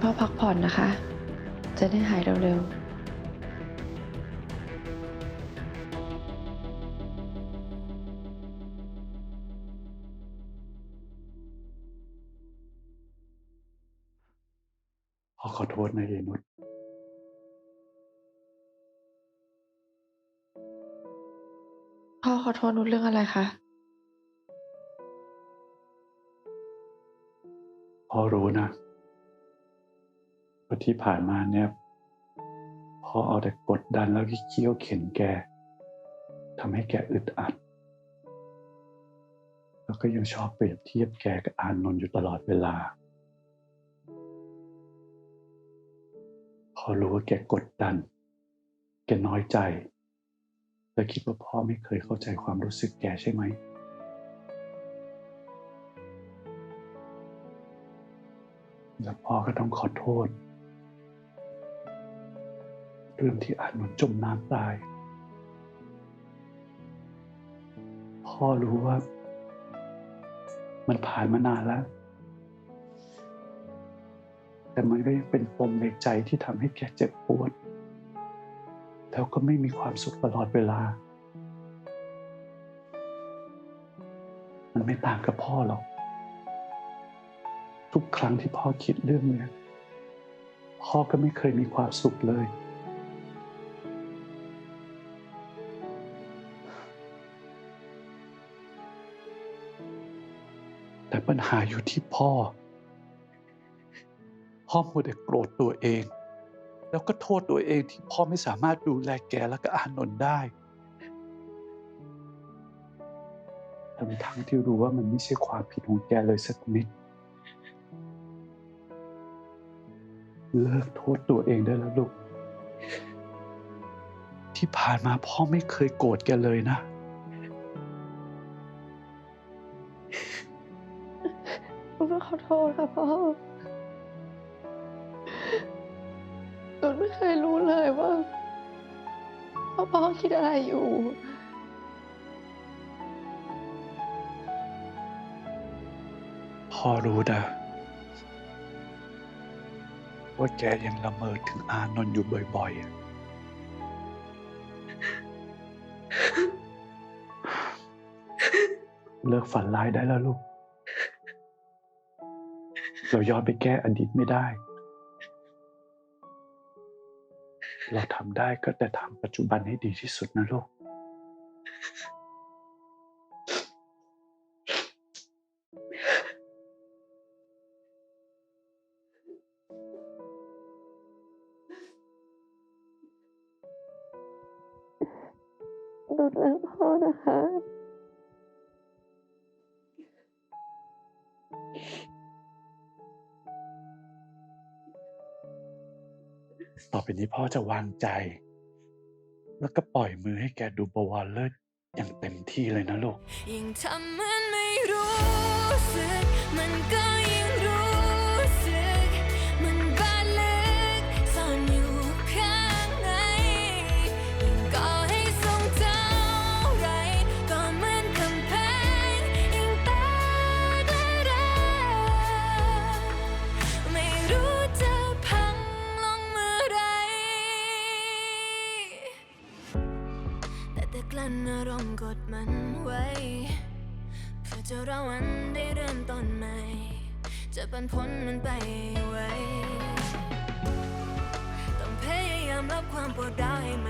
คุณพ่อพักผ่อนนะคะ จะได้หายเร็วพ่อขอโทษนะเยนุชๆพ่อขอโทษนุชเรื่องอะไรคะพ่อรู้นะว่า ที่ผ่านมาเนี่ยพ่อเอาแต่กดดันแล้วก็เคี่ยวเข็นแกทำให้แกอึดอัด แล้วก็ยังชอบเปรียบเทียบแกกับอานนท์อยู่ตลอดเวลา พอรู้ว่าแกกดดัน แกน้อยใจ และคิดว่าพ่อไม่เคยเข้าใจความรู้สึกแกใช่ไหมแล้วพ่อก็ต้องขอโทษ เรื่องที่อานนท์จมน้ำตาย พ่อรู้ว่า มันผ่านมานานแล้ว แต่มันก็ยังเป็นปมในใจที่ทำให้แกเจ็บปวด แล้วก็ไม่มีความสุขตลอดเวลา มันไม่ต่างกับพ่อหรอก ทุกครั้งที่พ่อคิดเรื่องเนี้ยพ่อก็ไม่เคยมีความสุขเลย แต่ปัญหาอยู่ที่พ่อ พ่อมัวแต่โกรธตัวเอง แล้วก็โทษตัวเองที่พ่อไม่สามารถดูแลแกและก็อานนท์ได้ทั้งทั้งที่รู้ว่ามันไม่ใช่ความผิดของแกเลยสักนิด เลิกโทษตัวเองได้แล้วลูก ที่ผ่านมาพ่อไม่เคยโกรธแกเลยนะ นุชขอโทษค่ะพ่อนุชไม่เคยรู้เลยว่าว่าพ่อคิดอะไรอยู่ พ่อรู้นะ ว่าแกยังละเมอถึงอานนท์อยู่บ่อยๆอะเลิกฝันร้ายได้แล้วลูก เราย้อนไปแก้อดีตไม่ได้ เราทำได้ก็แต่ทำปัจจุบันให้ดีที่สุดนะลูกนุชรักพ่อนะคะ ต่อไปนี้พ่อจะวางใจ แล้วก็ปล่อยมือให้แกดูบวรเลิศอย่างเต็มที่เลยนะลูกยิ่งทำเหมือนไม่รู้สึกมันก็ยิ่งารมณ์กดมันไว้ เพื่อจะรอวันได้เริ่มต้นใหม่ จะปันพ้นมันไปไว้ ต้องพยายามลบความปวดร้าวให้มัน